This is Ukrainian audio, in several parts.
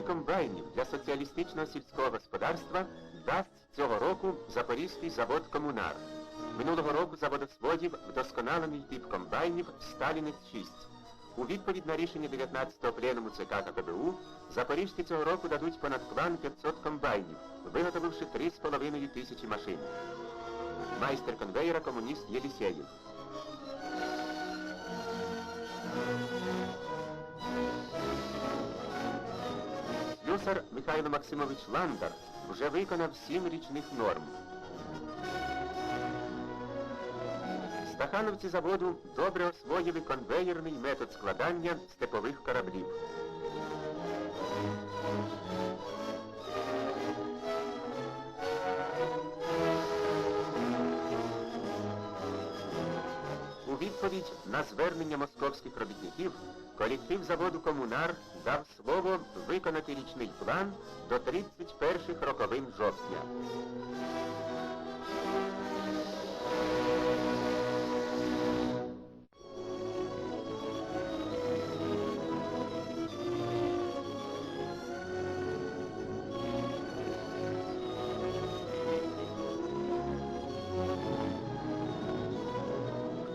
Тисячі комбайнів для соціалістичного сільського господарства дасть цього року Запорізький завод Комунар. Минулого року заводосводів вдосконалений тип комбайнів Сталінець-6. У відповідь на рішення 19-го пленуму ЦК КПБУ запоріжці цього року дадуть понад план 500 комбайнів, виготовивши 3,5 тисячі машин. Майстер конвейера комуніст Єлісєєв. Слюсар Михайло Максимович Ландар вже виконав сім річних норм. Стахановці заводу добре освоїли конвеєрний метод складання степових кораблів. На звернення московських робітників колектив заводу Комунар дав слово виконати річний план до 31 роковин жовтня.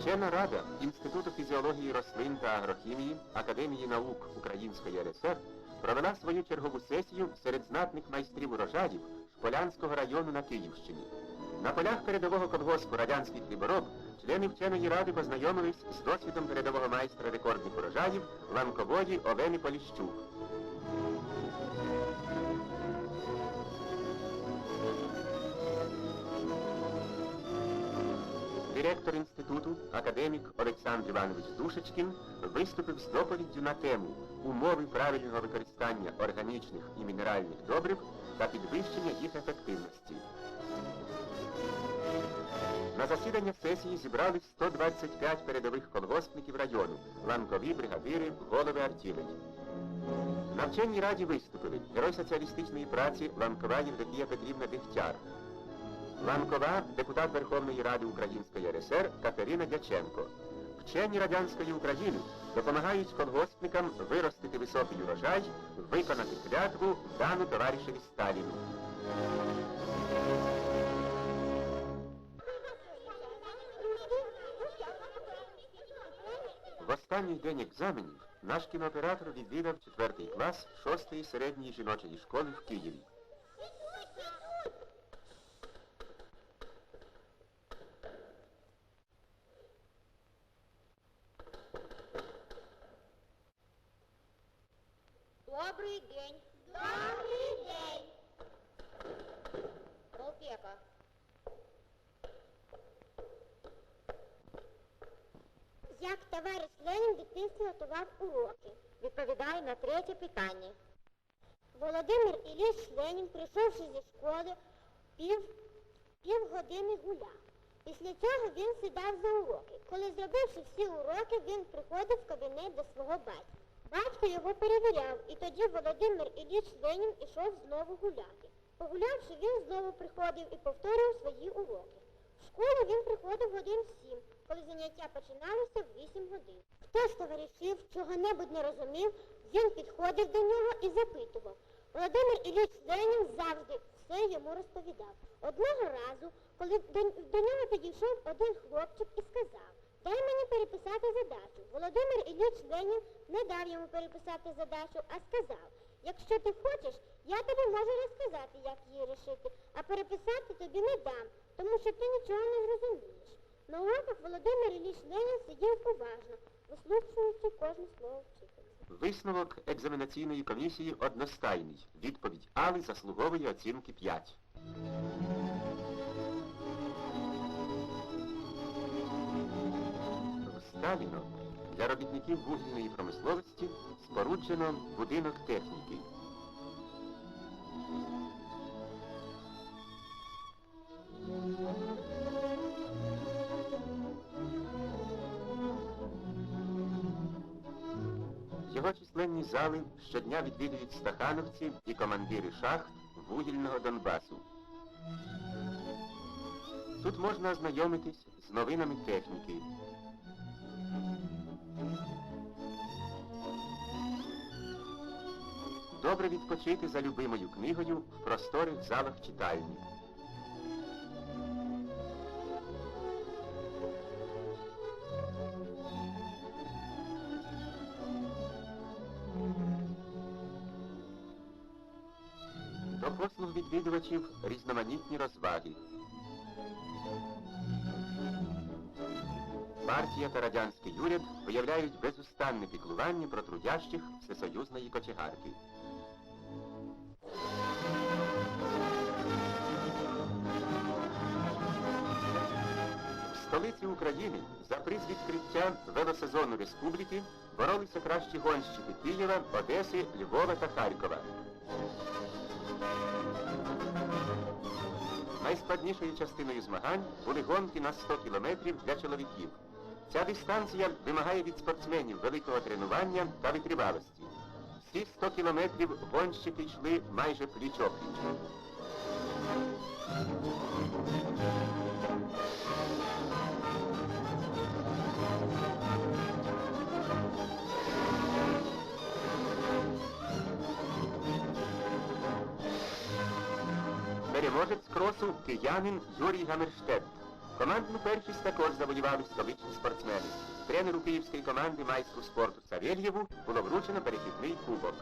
Вчена рада Інституту фізіології рослин та агрохімії Академії наук Української РСР провела свою чергову сесію серед знатних майстрів урожаїв Шполянського району на Київщині. На полях передового колгоспу радянських хлібороб члени вченої ради познайомились з досвідом передового майстра рекордних урожаїв ланкової Олени Поліщук. Директор інституту, академік Олександр Іванович Душечкін, виступив з доповіддю на тему умови правильного використання органічних і мінеральних добрив та підвищення їх ефективності. На засідання сесії зібрались 125 передових колгоспників району, ланкові бригадири, голови артілей. На вченій раді виступили герой соціалістичної праці Ланкова Євдокія Петрівна Дегтяр, Ланкова, депутат Верховної Ради Української РСР Катерина Дяченко. Вчені радянської України допомагають колгоспникам виростити високий урожай, виконати клятву дану товаришеві Сталіну. В останній день екзаменів наш кінооператор відвідав 4 клас 6-ї середньої жіночої школи в Києві. Добрий день. Добрий день. Опека. Як товариш Ленін в дитинстві готував уроки? Відповідаю на третє питання. Володимир Ілліч Ленін, прийшовши зі школи, пів, півгодини гуляв. Після цього він сідав за уроки. Коли зробивши всі уроки, він приходив в кабінет до свого батька. Батько його перевіряв, і тоді Володимир Ілліч Ленін ішов знову гуляти. Погулявши, він знову приходив і повторював свої уроки. В школу він приходив годин сім, коли заняття починалися в вісім годин. Хто з товаришів чого-небудь не розумів, він підходив до нього і запитував. Володимир Ілліч Ленін завжди все йому розповідав. Одного разу, коли до, нього підійшов один хлопчик і сказав, переписати задачу. Володимир Ілліч Ленін не дав йому переписати задачу, а сказав, якщо ти хочеш, я тобі можу розказати, як її рішити, а переписати тобі не дам, тому що ти нічого не зрозумієш. На уроках Володимир Ілліч Ленін сидів уважно, вислуховуючи кожне слово вчителя. Висновок екзаменаційної комісії одностайний. Відповідь Али заслуговує оцінки 5. Сталіно для робітників вугільної промисловості споруджено будинок техніки. Його численні зали щодня відвідують стахановці і командири шахт вугільного Донбасу. Тут можна ознайомитись з новинами техніки. Добре відпочити за любимою книгою в просторих залах читальні. До послуг відвідувачів різноманітні розваги. Партія та радянський уряд виявляють безустанне піклування про трудящих всесоюзної кочегарки. В столиці України за приз відкриття велосезону республіки боролися кращі гонщики Києва, Одеси, Львова та Харкова. Найскладнішою частиною змагань були гонки на 100 кілометрів для чоловіків. Ця дистанція вимагає від спортсменів великого тренування та витривалості. Всі 100 кілометрів гонщики йшли майже пліч-опліч. Переможець кросу киянин Юрій Гамерштедт. Командну першість також завоювали столичні спортсмени. Тренеру київської команди майстру спорту Савельєву було вручено перехідний кубок.